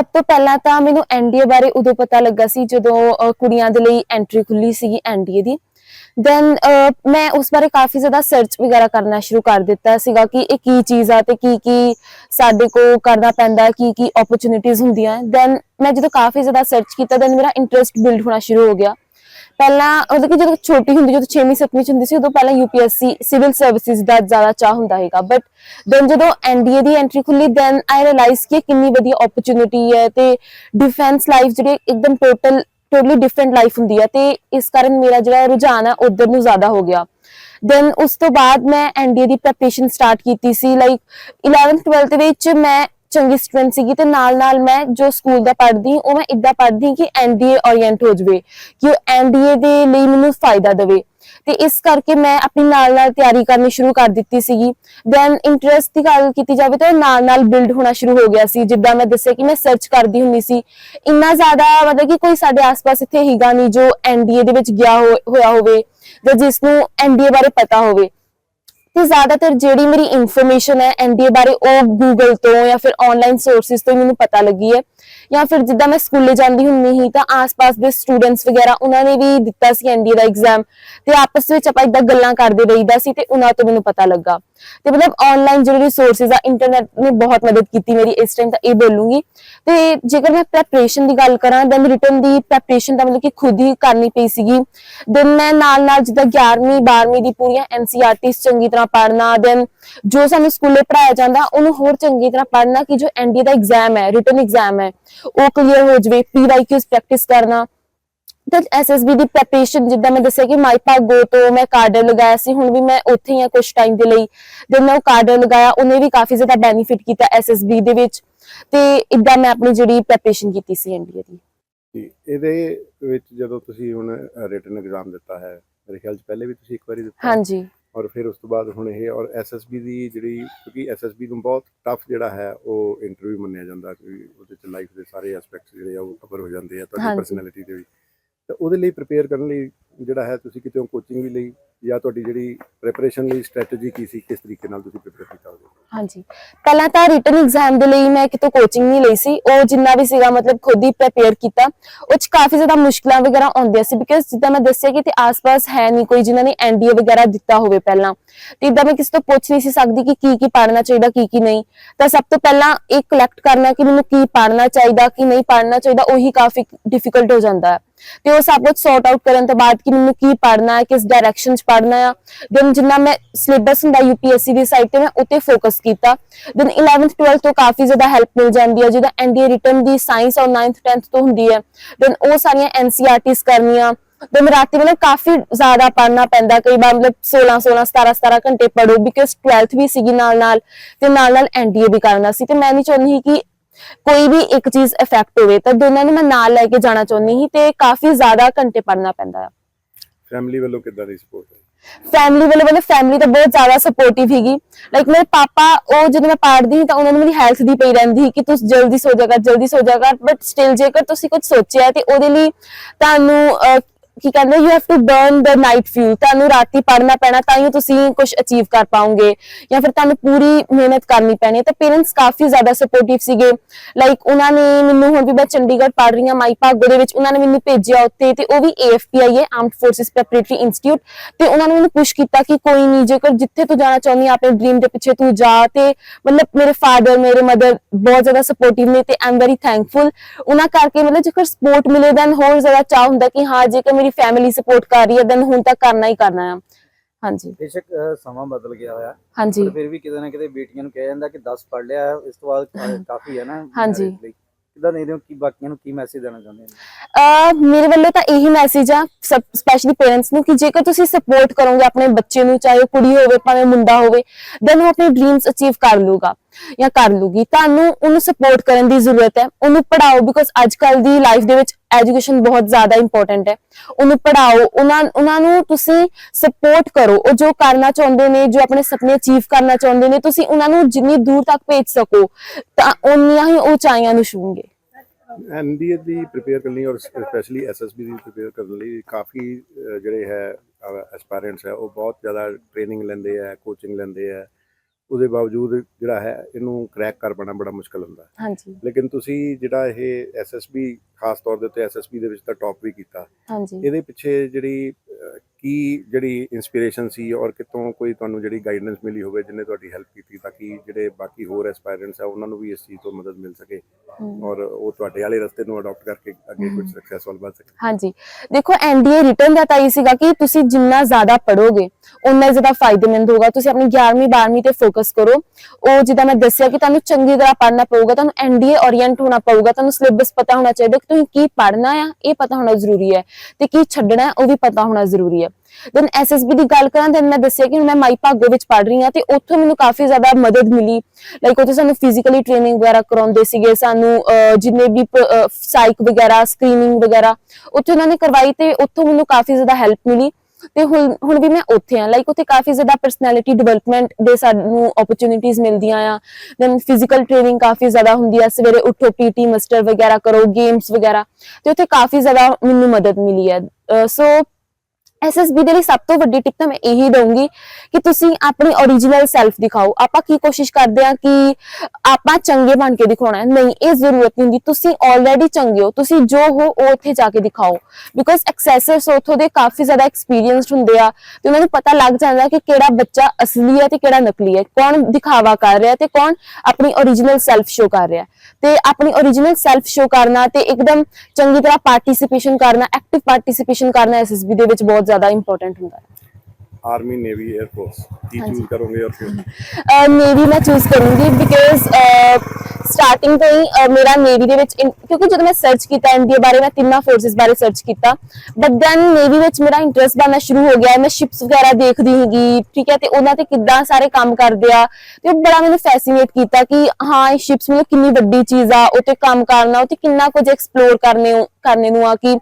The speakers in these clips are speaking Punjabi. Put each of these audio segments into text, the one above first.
ਸਭ ਤੋਂ ਪਹਿਲਾਂ ਤਾਂ ਮੈਨੂੰ ਐਨਡੀਏ ਬਾਰੇ ਉਦੋਂ ਪਤਾ ਲੱਗਾ ਸੀ ਜਦੋਂ ਕੁੜੀਆਂ ਦੇ ਲਈ ਐਂਟਰੀ ਖੁੱਲੀ ਸੀਗੀ ਐਨਡੀਏ ਦੀ। ਦੈਨ ਮੈਂ ਉਸ ਬਾਰੇ ਕਾਫੀ ਜ਼ਿਆਦਾ ਸਰਚ ਵਗੈਰਾ ਕਰਨਾ ਸ਼ੁਰੂ ਕਰ ਦਿੱਤਾ ਸੀਗਾ ਕਿ ਇਹ ਕੀ ਚੀਜ਼ ਆ ਤੇ ਕੀ ਕੀ ਸਾਡੇ ਕੋ ਕਰਨਾ ਪੈਂਦਾ, ਕੀ ਕੀ ਓਪਰਚ्युनिटीज ਹੁੰਦੀਆਂ। ਦੈਨ ਮੈਂ ਜਦੋਂ ਕਾਫੀ ਜ਼ਿਆਦਾ ਸਰਚ ਕੀਤਾ ਦੈਨ ਮੇਰਾ ਇੰਟਰਸਟ ਬਿਲਡ ਹੋਣਾ ਸ਼ੁਰੂ ਹੋ ਗਿਆ। ਪਹਿਲਾਂ ਉਹਦੇ ਕਿ ਜਦੋਂ ਛੋਟੀ ਹੁੰਦੀ, ਜਦੋਂ 6ਵੀਂ 7ਵੀਂ ਚ ਹੁੰਦੀ ਸੀ, ਉਦੋਂ ਪਹਿਲਾਂ ਯੂਪੀਐਸਸੀ ਸਿਵਲ ਸਰਵਿਸਿਜ਼ ਦਾ ਜ਼ਿਆਦਾ ਚਾਹ ਹੁੰਦਾ ਹੈਗਾ ਬਟ ਦੈਨ ਜਦੋਂ ਐਨਡੀਏ ਦੀ ਐਂਟਰੀ ਖੁੱਲੀ ਦੈਨ ਆਈ ਰਿਅਲਾਈਜ਼ ਕਿ ਕਿੰਨੀ ਵਧੀਆ ਓਪਰਚੁਨਿਟੀ ਹੈ ਤੇ ਡਿਫੈਂਸ ਲਾਈਫ ਜਿਹੜੀ ਇੱਕਦਮ ਟੋਟਲ ਟੋਟਲੀ ਡਿਫਰੈਂਟ ਲਾਈਫ ਹੁੰਦੀ ਹੈ ਤੇ ਇਸ ਕਾਰਨ ਮੇਰਾ ਜਿਹੜਾ ਰੁਝਾਨ ਹੈ ਉਧਰ ਨੂੰ ਜ਼ਿਆਦਾ ਹੋ ਗਿਆ। ਦੈਨ ਉਸ ਤੋਂ ਬਾਅਦ ਮੈਂ ਐਨਡੀਏ ਦੀ ਪ੍ਰੈਪਰੇਸ਼ਨ ਸਟਾਰਟ ਕੀਤੀ ਸੀ ਲਾਈਕ 11th 12th ਵਿੱਚ ਮੈਂ ਚੰਗੀ ਸਟੂਡੈਂਟ ਸੀਗੀ ਤੇ ਨਾਲ ਨਾਲ ਮੈਂ ਜੋ ਸਕੂਲ ਦਾ ਪੜ੍ਹਦੀ, ਉਹ ਮੈਂ ਇਦਾਂ ਪੜ੍ਹਦੀ ਕਿ ਐਨਡੀਏ ਓਰੀਐਂਟ ਹੋ ਜਵੇ, ਕਿ ਉਹ ਐਨਡੀਏ ਦੇ ਲਈ ਮੈਨੂੰ ਫਾਇਦਾ ਦੇਵੇ। ਤੇ ਇਸ ਕਰਕੇ ਮੈਂ ਆਪਣੀ ਨਾਲ ਨਾਲ ਤਿਆਰੀ ਕਰਨੀ ਸ਼ੁਰੂ ਕਰ ਦਿੱਤੀ ਸੀਗੀ। ਦੈਨ ਇੰਟਰਸਟ ਦੀ ਗੱਲ ਕੀਤੀ ਜਾਵੇ ਤਾਂ ਨਾਲ ਨਾਲ ਬਿਲਡ ਹੋਣਾ ਸ਼ੁਰੂ ਹੋ ਗਿਆ ਸੀ। ਜਿੱਦਾਂ ਮੈਂ ਦੱਸਿਆ ਕਿ ਮੈਂ ਸਰਚ ਕਰਦੀ ਹੁੰਦੀ ਸੀ। ਇੰਨਾ ਜ਼ਿਆਦਾ ਮਤਲਬ ਕਿ ਕੋਈ ਸਾਡੇ ਆਸ-ਪਾਸ ਇੱਥੇ ਹੀਗਾ ਨਹੀਂ ਜੋ ਐਨਡੀਏ ਦੇ ਵਿੱਚ ਗਿਆ ਹੋਇਆ ਹੋਵੇ ਜਾਂ ਜਿਸ ਨੂੰ ਐਨਡੀਏ ਬਾਰੇ ਪਤਾ ਹੋਵੇ। ਤੇ ਜ਼ਿਆਦਾਤਰ ਜਿਹੜੀ ਮੇਰੀ ਇਨਫੋਰਮੇਸ਼ਨ ਹੈ ਐਨਡੀਏ ਬਾਰੇ ਉਹ ਗੂਗਲ ਤੋਂ ਜਾਂ ਫਿਰ ਆਨਲਾਈਨ ਸੋਰਸਿਸ ਤੋਂ ਮੈਨੂੰ ਪਤਾ ਲੱਗੀ ਹੈ। ਜਾਂ ਫਿਰ ਜਿੱਦਾਂ ਮੈਂ ਸਕੂਲੇ ਜਾਂਦੀ ਹੁੰਦੀ ਸੀ ਤਾਂ ਆਸ-ਪਾਸ ਦੇ ਸਟੂਡੈਂਟਸ ਵਗੈਰਾ ਉਹਨਾਂ ਨੇ ਵੀ ਦਿੱਤਾ ਸੀ ਐਨਡੀਏ ਦਾ ਐਗਜ਼ਾਮ ਤੇ ਆਪਸ ਵਿੱਚ ਆਪਾਂ ਇਦਾਂ ਗੱਲਾਂ ਕਰਦੇ ਰਹੀਦਾ ਸੀ ਤੇ ਉਹਨਾਂ ਤੋਂ ਮੈਨੂੰ ਪਤਾ ਲੱਗਾ। ਤੇ ਮਤਲਬ ਆਨਲਾਈਨ ਜਿਹੜੇ ਰਿਸੋਰਸਿਸ ਆ ਇੰਟਰਨੈਟ ਨੇ ਬਹੁਤ ਮਦਦ ਕੀਤੀ ਮੇਰੀ, ਇਸ ਟਾਈਮ ਤਾਂ ਇਹ ਬੋਲੂੰਗੀ। ਤੇ ਜੇਕਰ ਮੈਂ ਪ੍ਰੈਪਰੇਸ਼ਨ ਦੀ ਗੱਲ ਕਰਾਂ ਦੈਨ ਰਿਟਨ ਦੀ ਪ੍ਰੈਪਰੇਸ਼ਨ ਤਾਂ ਮਤਲਬ ਕਿ ਖੁਦ ਹੀ ਕਰਨੀ ਪਈ ਸੀਗੀ। ਦੈਨ ਮੈਂ ਨਾਲ ਨਾਲ ਜਿੱਦਾਂ 11ਵੀਂ 12ਵੀਂ ਦੀ ਪੂਰੀਆਂ ਐਨਸੀਆਰਟੀਸ ਚੰਗੀ ਤਰ੍ਹਾਂ ਪੜ੍ਹਨਾ ਦੈਨ ਜੋ ਸਾਨੂੰ ਸਕੂਲੇ ਪੜਾਇਆ ਜਾਂਦਾ ਉਹਨੂੰ ਹੋਰ ਚੰਗੀ ਤਰ੍ਹਾਂ ਪੜ੍ਹਨਾ ਕਿ ਜੋ ਐਨਡੀ ਦਾ ਐਗਜ਼ਾਮ ਹੈ ਰਿਟਨ ਐਗਜ਼ਾਮ ਹੈ ਉਹ ਕਲੀਅਰ ਹੋ ਜਵੇ ਪੀਵਾਈਕਿਊਸ ਪ੍ਰੈਕਟਿਸ ਕਰਨਾ। ਤੇ ਐਸਐਸਬੀ ਦੀ ਪ੍ਰੈਪਰੇਸ਼ਨ ਜਿੱਦਾਂ ਮੈਂ ਦੱਸਿਆ ਕਿ ਮਾਈ ਭਾਗੋ ਤੋਂ ਮੈਂ ਕਾਰਡਰ ਲਗਾਇਆ ਸੀ ਹੁਣ ਵੀ ਮੈਂ ਉੱਥੇ ਹੀ ਆ ਕੁਝ ਟਾਈਮ ਦੇ ਲਈ। ਤੇ ਮੈਂ ਉਹ ਕਾਰਡਰ ਲਗਾਇਆ ਉਹਨੇ ਵੀ ਕਾਫੀ ਜ਼ਿਆਦਾ ਬੈਨੀਫਿਟ ਕੀਤਾ ਐਸਐਸਬੀ ਦੇ ਵਿੱਚ। ਤੇ ਇਦਾਂ ਮੈਂ ਆਪਣੀ ਜਿਹੜੀ ਪ੍ਰੈਪਰੇਸ਼ਨ ਕੀਤੀ ਸੀ ਐਨਡੀਏ ਦੀ। ਜੀ ਇਹਦੇ ਵਿੱਚ ਜਦੋਂ ਤੁਸੀਂ ਹੁਣ ਰਿਟਨ ਐਗਜ਼ਾਮ ਦਿੱਤਾ ਹੈ ਮੇਰੇ ਖਿਆਲ ਚ ਪਹਿਲੇ ਵੀ ਤੁਸੀਂ ਇੱਕ ਵਾਰੀ ਦਿੱਤਾ। ਹਾਂਜੀ। ਔਰ ਫਿਰ ਉਸ ਤੋਂ ਬਾਅਦ ਹੁਣ ਇਹ ਔਰ ਐਸਐਸਬੀ ਦੀ ਜਿਹੜੀ ਕਿਉਂਕਿ ਐਸਐਸਬੀ ਨੂੰ ਬਹੁਤ ਟਫ ਜਿਹੜਾ ਹੈ ਉਹ ਇੰਟਰਵਿਊ ਮੰਨਿਆ ਜਾਂਦਾ ਕਿ ਉਹਦੇ ਚ ਲਾਈਫ ਦੇ ਸਾਰੇ ਐਸਪੈਕਟਸ ਜਿਹੜੇ ਆ ਉਹ ਕਵਰ ਹੋ ਜਾਂਦੇ ਆ ਤੁਹਾਡੀ। ਪਰਸਨੈਲਿਟੀ ਦੇ ਵੀ ਤਾਂ ਉਹਦੇ ਲਈ ਪ੍ਰਿਪੇਅਰ ਕਰਨ ਲਈ ਜਿਹੜਾ ਹੈ ਤੁਸੀਂ ਕਿਤੇ ਕੋਚਿੰਗ ਵੀ ਲਈ ਜਾਂ ਤੁਹਾਡੀ ਜਿਹੜੀ ਪ੍ਰੈਪਰੇਸ਼ਨ ਲਈ ਸਟ੍ਰੈਟਜੀ ਕੀ ਸੀ, ਕਿਸ ਤਰੀਕੇ ਨਾਲ ਤੁਸੀਂ ਪ੍ਰਿਪੇਅਰ ਕੀਤਾ ਉਹਦੇ ਹਾਂਜੀ। ਪਹਿਲਾਂ ਤਾਂ ਰਿਟਨ ਐਗਜ਼ਾਮ ਦੇ ਲਈ ਮੈਂ ਕਿਤੋਂ ਕੋਚਿੰਗ ਨਹੀਂ ਲਈ ਸੀ। ਉਹ ਜਿੰਨਾ ਵੀ ਸੀਗਾ ਮਤਲਬ ਖੁਦ ਹੀ ਪ੍ਰਪੇਅਰ ਕੀਤਾ। ਉਹ ਚ ਕਾਫੀ ਜ਼ਿਆਦਾ ਮੁਸ਼ਕਲਾਂ ਵਗੈਰਾ ਆਉਂਦੀਆਂ ਸੀ ਬਿਕਾਜ਼ ਜਿੱਦਾਂ ਮੈਂ ਦੱਸਿਆ ਕਿ ਤੇ ਆਸ-ਪਾਸ ਹੈ ਨਹੀਂ ਕੋਈ ਜਿਨ੍ਹਾਂ ਨੇ ਐਨਡੀਏ ਵਗੈਰਾ ਦਿੱਤਾ ਹੋਵੇ ਪਹਿਲਾਂ। ਤੇ ਇਦਾਂ ਮੈਂ ਕਿਸੇ ਤੋਂ ਪੁੱਛ ਨਹੀਂ ਸੀ ਸਕਦੀ ਕਿ ਕੀ ਕੀ ਪੜ੍ਹਨਾ ਚਾਹੀਦਾ ਕੀ ਕੀ ਨਹੀਂ। ਤਾਂ ਸਭ ਤੋਂ ਪਹਿਲਾਂ ਇਹ ਕਲੈਕਟ ਕਰਨਾ ਕਿ ਮੈਨੂੰ ਕੀ ਪੜ੍ਹਨਾ ਚਾਹੀਦਾ, ਕੀ ਨਹੀਂ ਪੜ੍ਹਨਾ ਚਾਹੀਦਾ, ਉਹੀ ਕਾਫੀ ਡਿਫਿਕਲਟ ਹੋ ਜਾਂਦਾ ਹੈ। ਤੇ ਉਹ ਸਭ ਕੁਝ ਸੌਰਟ ਆਊਟ ਕਰਨ ਤੋਂ ਬਾਅਦ ਕਿ ਮੈਨੂੰ ਕੀ ਪੜ੍ਹਨਾ ਹੈ, ਕਿਸ ਡਾਇਰੈਕਸ਼ਨ ਚ ਪੜ੍ਹਨਾ ਹੈ। ਦੈਨ ਜਿੰਨਾ ਮੈਂ ਸਿਲੇਬਸ ਹੁੰਦਾ ਯੂਪੀਐਸਸੀ ਦੀ ਸਾਈਟ ਤੇ, ਮੈਂ ਉੱਤੇ ਫੋਕਸ ਕੀਤਾ। ਦੈਨ 11th 12th ਤੋਂ ਕਾਫੀ ਜ਼ਿਆਦਾ ਹੈਲਪ ਮਿਲ ਜਾਂਦੀ ਹੈ ਜਿਹਦਾ ਐਨਡੀਏ ਰਿਟਨ ਦੀ ਸਾਇੰਸ ਔਰ 9th 10th ਤੋਂ ਹੁੰਦੀ ਹੈ। ਦੈਨ ਉਹ ਸਾਰੀਆਂ ਐਨਸੀਆਰਟੀਸ ਕਰਨੀਆਂ। ਦੈਨ ਰਾਤੀ ਮਤਲਬ ਕਾਫੀ ਜ਼ਿਆਦਾ ਪੜ੍ਹਨਾ ਪੈਂਦਾ, ਕਈ ਵਾਰ ਮਤਲਬ 16 16 17 17 ਘੰਟੇ ਪੜੋ ਬਿਕਾਜ਼ 12th ਵੀ ਸੀਗੀ ਨਾਲ ਨਾਲ ਤੇ ਨਾਲ ਨਾਲ ਐਨਡੀਏ ਵੀ ਕਰਨਾ ਸੀ। ਤੇ ਮੈਂ ਨਹੀਂ ਚਾਹੁੰਦੀ ਕਿ ਕੋਈ ਵੀ ਇੱਕ ਚੀਜ਼ ਇਫੈਕਟ ਹੋਵੇ ਤਾਂ ਦੋਨਾਂ ਨੂੰ ਮੈਂ ਨਾਲ ਲੈ ਕੇ ਜਾਣਾ ਚਾਹੁੰਦੀ ਸੀ ਤੇ ਕਾਫੀ ਜ਼ਿਆਦਾ ਘੰਟੇ ਪੜ੍ਹਨਾ ਪੈਂਦਾ ਹੈ ਫੈਮਿਲੀ ਵੱਲੋਂ ਕਿੱਦਾਂ ਦੀ ਸਪੋਰਟ ਹੈ? ਫੈਮਿਲੀ ਵੱਲੋਂ ਮਤਲਬ ਫੈਮਿਲੀ ਤਾਂ ਬਹੁਤ ਜ਼ਿਆਦਾ ਸਪੋਰਟਿਵ ਹੈਗੀ ਲਾਈਕ ਮੇਰੇ ਪਾਪਾ ਉਹ ਜਦੋਂ ਮੈਂ ਪੜ੍ਹਦੀ ਤਾਂ ਉਹਨਾਂ ਨੂੰ ਮੇਰੀ ਹੈਲਥ ਦੀ ਪਈ ਰਹਿੰਦੀ ਕਿ ਤੂੰ ਜਲਦੀ ਸੋ ਜਾ ਕਰ ਜਲਦੀ ਸੋ ਜਾ ਕਰ ਬਟ ਸਟਿਲ ਜੇਕਰ ਤੁਸੀਂ ਕੁਝ ਸੋਚਿਆ ਤੇ ਉਹਦੇ ਲਈ ਤੁਹਾਨੂੰ ਕੀ ਕਹਿੰਦੇ you have to burn the night few ਤੁਹਾਨੂੰ ਰਾਤੀ ਪੜਨਾ ਪੈਣਾ ਤਾਂ ਹੀ ਤੁਸੀਂ ਕੁਝ ਅਚੀਵ ਕਰ ਪਾਓਗੇ, ਜਾਂ ਫਿਰ ਤੁਹਾਨੂੰ ਪੂਰੀ ਮਿਹਨਤ ਕਰਨੀ ਪੈਣੀ ਹੈ। ਪੇਰੈਂਟਸ ਕਾਫੀ ਜ਼ਿਆਦਾ ਸਪੋਰਟਿਵ ਸੀਗੇ। ਲਾਈਕ ਉਹਨਾਂ ਨੇ ਮੈਨੂੰ ਹੁਣ ਵੀ ਮੈਂ ਚੰਡੀਗੜ੍ਹ ਪੜ੍ਹ ਰਹੀ ਹਾਂ, ਮਾਈ ਭਾਗੋ ਦੇ ਵਿੱਚ ਉਹਨਾਂ ਨੇ ਮੈਨੂੰ ਭੇਜਿਆ ਉੱਤੇ ਤੇ ਉਹ ਵੀ AFPI ਹੈ ਆਰਮਡ ਫੋਰਸਿਸ ਪ੍ਰੈਪਰੇਟਰੀ ਇੰਸਟੀਚਿਊਟ ਤੇ ਉਹਨਾਂ ਨੇ ਮੈਨੂੰ ਪੁਸ਼ ਕੀਤਾ ਕਿ ਕੋਈ ਨਹੀਂ ਜੇਕਰ ਜਿੱਥੇ ਤੂੰ ਜਾਣਾ ਚਾਹੁੰਦੀ ਹੈ, ਆਪਣੇ ਡ੍ਰੀਮ ਦੇ ਪਿੱਛੇ ਤੂੰ ਜਾ ਤੇ ਮਤਲਬ ਮੇਰੇ ਫਾਦਰ ਮੇਰੇ ਮਦਰ ਬਹੁਤ ਜ਼ਿਆਦਾ ਸਪੋਰਟਿਵ ਨੇ ਤੇ ਆਮ ਵੈਰੀ ਥੈਂਕਫੁਲ ਉਹਨਾਂ ਕਰਕੇ ਮਤਲਬ ਜੇਕਰ ਸਪੋਰਟ ਮਿਲੇ ਦੈਨ ਹੋਰ ਜ਼ਿਆਦਾ ਚਾਹ ਹੁੰਦਾ ਕਿ ਹਾਂ, ਜੇਕਰ ਮੇਰੀ ਫੈਮਿਲੀ ਸਪੋਰਟ ਕਰ ਰਹੀ ਹੈ ਦੈਨ ਹੁਣ ਤੱਕ ਕਰਨਾ ਹੀ ਕਰਨਾ ਆ। ਹਾਂਜੀ। ਬੇਸ਼ੱਕ ਸਮਾਂ ਬਦਲ ਗਿਆ ਹੋਇਆ। ਹਾਂਜੀ। ਪਰ ਫਿਰ ਵੀ ਕਿਤੇ ਨਾ ਕਿਤੇ ਬੇਟੀਆਂ ਨੂੰ ਕਿਹਾ ਜਾਂਦਾ ਕਿ 10 ਪੜ ਲਿਆ ਹੈ, ਇਸ ਤੋਂ ਬਾਅਦ ਕਾਫੀ ਹੈ ਨਾ ਹਾਂਜੀ। marriage ਲਈ। ਕਿੱਦਾਂ ਦੇਖਦੇ ਹੋ ਕਿ ਬਾਕੀਆਂ ਨੂੰ ਕੀ ਮੈਸੇਜ ਦੇਣਾ ਚਾਹੁੰਦੇ ਨੇ? ਅਹ ਮੇਰੇ ਵੱਲੋਂ ਤਾਂ ਇਹੀ ਮੈਸੇਜ ਆ ਸਪੈਸ਼ਲੀ ਪੇਰੈਂਟਸ ਨੂੰ ਕਿ ਜੇਕਰ ਤੁਸੀਂ ਸਪੋਰਟ ਕਰੋਗੇ ਆਪਣੇ ਬੱਚੇ ਨੂੰ ਚਾਹੇ ਉਹ ਕੁੜੀ ਹੋਵੇ ਭਾਵੇਂ ਮੁੰਡਾ ਹੋਵੇ ਦੈਨ ਉਹ ਆਪਣੇ ਡ੍ਰੀਮਸ ਅਚੀਵ ਕਰ ਲੂਗਾ ਜਾਂ ਕਰ ਲੂਗੀ। ਤੁਹਾਨੂੰ ਉਹਨੂੰ ਸਪੋਰਟ ਕਰਨ ਦੀ ਜ਼ਰੂਰਤ ਹੈ। ਉਹਨੂੰ ਪੜਾਓ ਬਿਕੋਜ਼ ਅੱਜ ਕੱਲ ਦੀ ਲਾਈਫ ਦੇ ਵਿੱਚ ਐਜੂਕੇਸ਼ਨ ਬਹੁਤ ਜ਼ਿਆਦਾ ਇੰਪੋਰਟੈਂਟ ਹੈ। ਉਹਨੂੰ ਪੜਾਓ ਉਹਨਾਂ ਉਹਨਾਂ ਨੂੰ ਤੁਸੀਂ ਸਪੋਰਟ ਕਰੋ। ਉਹ ਜੋ ਕਰਨਾ ਚਾਹੁੰਦੇ ਨੇ ਜੋ ਆਪਣੇ ਸੁਪਨੇ ਅਚੀਵ ਕਰਨਾ ਚਾਹੁੰਦੇ ਨੇ ਤੁਸੀਂ ਉਹਨਾਂ ਨੂੰ ਜਿੰਨੀ ਦੂਰ ਤੱਕ ਭੇਜ ਸਕੋ ਤਾਂ ਉਨੀਆਂ ਹੀ ਉਚਾਈਆਂ ਨੂੰ ਛੂਹਣਗੇ। ਐਨਡੀਏ ਦੀ ਪ੍ਰਿਪੇਅਰ ਕਰਨ ਲਈ ਔਰ ਸਪੈਸ਼ਲੀ ਐਸਐਸਬੀ ਦੀ ਪ੍ਰਿਪੇਅਰ ਕਰਨ ਲਈ ਕਾਫੀ ਅਹ, ਜਿਹੜੇ ਹੈ ਐਸਪਾਇਰੈਂਟਸ ਹੈ ਉਹ ਬਹੁਤ ਜ਼ਿਆਦਾ ਟ੍ਰੇਨਿੰਗ ਲੈਂਦੇ ਆ ਕੋਚਿੰਗ ਲੈਂਦੇ ਆ ਉਹਦੇ ਬਾਵਜੂਦ ਜਿਹੜਾ ਹੈ ਇਹਨੂੰ ਕਰੈਕ ਕਰ ਪਾਉਣਾ ਬੜਾ ਮੁਸ਼ਕਲ ਹੁੰਦਾ ਹੈ। ਹਾਂਜੀ। ਲੇਕਿਨ ਤੁਸੀਂ ਜਿਹੜਾ ਇਹ ਐਸਐਸਬੀ ਖਾਸ ਤੌਰ ਦੇ ਉੱਤੇ ਐਸਐਸਬੀ ਦੇ ਵਿੱਚ ਤਾਂ ਟੌਪ ਵੀ ਕੀਤਾ। ਹਾਂਜੀ। ਇਹਦੇ ਪਿੱਛੇ ਜਿਹੜੀ ਕੀ ਜਿਹੜੀ ਇਨਸਪੀਰੇਸ਼ਨ ਸੀ ਔਰ ਕਿਤੋਂ ਕੋਈ ਤੁਹਾਨੂੰ ਜਿਹੜੀ ਗਾਈਡੈਂਸ ਮਿਲੀ ਹੋਵੇ ਜਿਹਨੇ ਤੁਹਾਡੀ ਹੈਲਪ ਕੀਤੀ ਤਾਂ ਕਿ ਜਿਹੜੇ ਬਾਕੀ ਹੋਰ ਐਸਪਾਇਰੈਂਟਸ ਆ ਉਹਨਾਂ ਨੂੰ ਵੀ ਇਸ ਚੀਜ਼ ਤੋਂ ਮਦਦ ਮਿਲ ਸਕੇ। ਔਰ ਉਹ ਤੁਹਾਡੇ ਵਾਲੇ ਰਸਤੇ ਨੂੰ ਅਡਾਪਟ ਕਰਕੇ ਅੱਗੇ ਕੁਝ ਸਕਸੈਸਫੁਲ ਬਣ ਸਕੇ। ਹਾਂਜੀ। ਦੇਖੋ ਐਨਡੀਏ ਰਿਟਰਨ ਦਾ ਤਾਂ ਇਹ ਸੀਗਾ ਕਿ ਤੁਸੀਂ ਜਿੰਨਾ ਜ਼ਿਆਦਾ ਪੜੋਗੇ ਉਨਾ ਜ਼ਿਆਦਾ ਫਾਇਦੇਮੰਦ ਹੋਗਾ ਤੁਸੀਂ ਆਪਣੀ 11ਵੀਂ 12ਵੀਂ ਤੇ ਫੋਕਸ ਕਰੋ। ਉਹ ਜਿੱਦਾਂ ਮੈਂ ਦੱਸਿਆ ਕਿ ਤੁਹਾਨੂੰ ਚੰਗੀ ਤਰ੍ਹਾਂ ਪੜ੍ਹਨਾ ਪਊਗਾ, ਤੁਹਾਨੂੰ ਐਨਡੀਏ ਓਰੀਐਂਟ ਹੋਣਾ ਪਊਗਾ, ਤੁਹਾਨੂੰ ਸਿਲੇਬਸ ਪਤਾ ਹੋਣਾ ਚਾਹੀਦਾ ਕਿ ਤੁਸੀਂ ਕੀ ਪੜ੍ਹਨਾ ਆ, ਇਹ ਪਤਾ ਹੋਣਾ ਜ਼ਰੂਰੀ ਹੈ ਤੇ ਕੀ ਛੱਡਣਾ, ਉਹ ਵੀ ਪਤਾ ਹੋਣਾ ਜ਼ਰੂਰੀ ਹੈ। ਦੈਨ ਐਸਐਸਬੀ ਦੀ ਗੱਲ ਕਰਾਂ ਤਾਂ ਮੈਂ ਦੱਸਿਆ ਕਿ ਮੈਂ ਮਾਈ ਭਾਗੋ ਵਿੱਚ ਪੜ੍ਹ ਰਹੀ ਹਾਂ ਤੇ ਉੱਥੋਂ ਮੈਨੂੰ ਕਾਫੀ ਜ਼ਿਆਦਾ ਮਦਦ ਮਿਲੀ। ਲਾਈਕ ਉੱਥੇ ਸਾਨੂੰ ਫਿਜ਼ੀਕਲੀ ਟ੍ਰੇਨਿੰਗ ਵਗੈਰਾ ਕਰਾਉਂਦੇ ਸੀਗੇ, ਸਾਨੂੰ ਜਿੰਨੇ ਵੀ ਸਾਈਕ ਵਗੈਰਾ ਸਕਰੀਨਿੰਗ ਵਗੈਰਾ, ਉੱਥੇ ਉਹਨਾਂ ਨੇ ਕਰਵਾਈ ਤੇ ਉੱਥੋਂ ਮੈਨੂੰ ਕਾਫੀ ਜ਼ਿਆਦਾ ਹੈਲਪ ਮਿਲੀ। ਤੇ ਹੁਣ ਹੁਣ ਵੀ ਮੈਂ ਉੱਥੇ ਆ ਲਾਈਕ ਉੱਥੇ ਕਾਫੀ ਜ਼ਿਆਦਾ ਪਰਸਨੈਲਿਟੀ ਡਿਵੈਲਪਮੈਂਟ ਦੇ ਸਾਨੂੰ ਓਪਰਚ्युनिटीज ਮਿਲਦੀਆਂ ਆ। ਦੈਨ ਫਿਜ਼ੀਕਲ ਟ੍ਰੇਨਿੰਗ ਕਾਫੀ ਜ਼ਿਆਦਾ ਹੁੰਦੀ ਆ। ਸਵੇਰੇ ਉੱਠੋ ਪੀਟੀ ਮਸਟਰ ਵਗੈਰਾ ਕਰੋ ਗੇਮਸ ਵਗੈਰਾ। ਤੇ ਉੱਥੇ ਕਾਫੀ ਜ਼ਿਆਦਾ ਮੈਨੂੰ ਮਦਦ ਮਿਲੀ ਹੈ ਸੋ ਐਸਐਸਬੀ ਦੇ ਲਈ ਸਭ ਤੋਂ ਵੱਡੀ ਟਿਪ ਤਾਂ ਮੈਂ ਇਹੀ ਦਊਂਗੀ ਕਿ ਤੁਸੀਂ ਆਪਣੀ origignal ਸੈਲਫ ਦਿਖਾਓ। ਆਪਾਂ ਕੀ ਕੋਸ਼ਿਸ਼ ਕਰਦੇ ਆ ਕਿ ਆਪਾਂ ਚੰਗੇ ਬਣ ਕੇ ਦਿਖਾਉਣਾ ਨਹੀਂ, ਇਹ ਜ਼ਰੂਰਤ ਨਹੀਂ ਹੁੰਦੀ। ਤੁਸੀਂ ਆਲਰੇਡੀ ਚੰਗੇ ਹੋ। ਤੁਸੀਂ ਜੋ ਹੋ, ਉਹ ਉੱਥੇ ਜਾ ਕੇ ਦਿਖਾਓ। ਬਿਕੋਜ਼ ਐਕਸੈਸਰਸ ਉਥੋਂ ਦੇ ਕਾਫੀ ਜ਼ਿਆਦਾ ਐਕਸਪੀਰੀਅੰਸਡ ਹੁੰਦੇ ਆ ਤੇ ਉਹਨਾਂ ਨੂੰ ਪਤਾ ਲੱਗ ਜਾਂਦਾ ਕਿ ਕਿਹੜਾ ਬੱਚਾ ਅਸਲੀ ਹੈ ਤੇ ਕਿਹੜਾ ਨਕਲੀ ਹੈ। ਕੌਣ ਦਿਖਾਵਾ ਕਰ ਰਿਹਾ ਤੇ ਕੌਣ ਆਪਣੀ origignal ਸੈਲਫ ਸ਼ੋ ਕਰ ਰਿਹਾ। ਤੇ ਆਪਣੀ origignal ਸੈਲਫ ਸ਼ੋ ਕਰਨਾ ਤੇ ਇੱਕਦਮ ਚੰਗੀ ਤਰ੍ਹਾਂ ਪਾਰਟਿਸਿਪੇਸ਼ਨ ਕਰਨਾ ਐਕਟਿਵ ਪਾਰਟਿਸਿਪੇਸ਼ਨ ਕਰਨਾ ਐਸਐਸਬੀ ਦੇ ਵਿੱਚ ਬਹੁਤ ਜ਼ਿਆਦਾ ਇੰਪੋਰਟੈਂਟ ਹੁੰਦਾ ਹੈ ਆਰਮੀ ਨੇਵੀ 에ਅਰ ਫੋਰਸ ਕੀ ਹਾਂਜੀ। ਚੂਜ਼ ਕਰੋਗੇ ਔਰ ਕਿਉਂ ਨੇਵੀ ਮੈਂ ਚੂਜ਼ ਕਰੂੰਗੀ ਬਿਕਾਜ਼ ਸਟਾਰਟਿੰਗ ਤੋਂ ਹੀ ਅਹ, ਮੇਰਾ ਨੇਵੀ ਦੇ ਵਿੱਚ ਇਨ- ਕਿਉਂਕਿ ਜਦੋਂ ਮੈਂ ਸਰਚ ਕੀਤਾ ਐਨਡੀਏ ਬਾਰੇ ਮੈਂ ਤਿੰਨਾਂ ਫੋਰਸਸ ਬਾਰੇ ਸਰਚ ਕੀਤਾ ਬਟ ਦੈਨ ਨੇਵੀ ਵਿੱਚ ਮੇਰਾ ਇੰਟਰਸਟ ਬਣਨਾ ਸ਼ੁਰੂ ਹੋ ਗਿਆ ਮੈਂ ਸ਼ਿਪਸ ਵਗੈਰਾ ਦੇਖਦੀ ਹੈਗੀ ਠੀਕ ਹੈ ਤੇ ਉਹਨਾਂ ਤੇ ਕਿੱਦਾਂ ਸਾਰੇ ਕੰਮ ਕਰਦੇ ਆ ਤੇ ਉਹ ਬੜਾ ਮੈਨੂੰ ਫੈਸੀਨੇਟ ਕੀਤਾ ਕਿ ਹਾਂ ਇਹ ਸ਼ਿਪਸ ਮਤਲਬ ਕਿੰਨੀ ਵੱਡੀ ਚੀਜ਼ ਆ ਉਹ ਤੇ ਕੰਮ ਕਰਨਾ ਉਹ ਤੇ ਕਿੰਨਾ ਕੁਝ ਐਕਸਪਲੋਰ ਕਰਨੇ ਨੂੰ- ਕਰਨੇ ਨੂੰ ਆ ਕਿ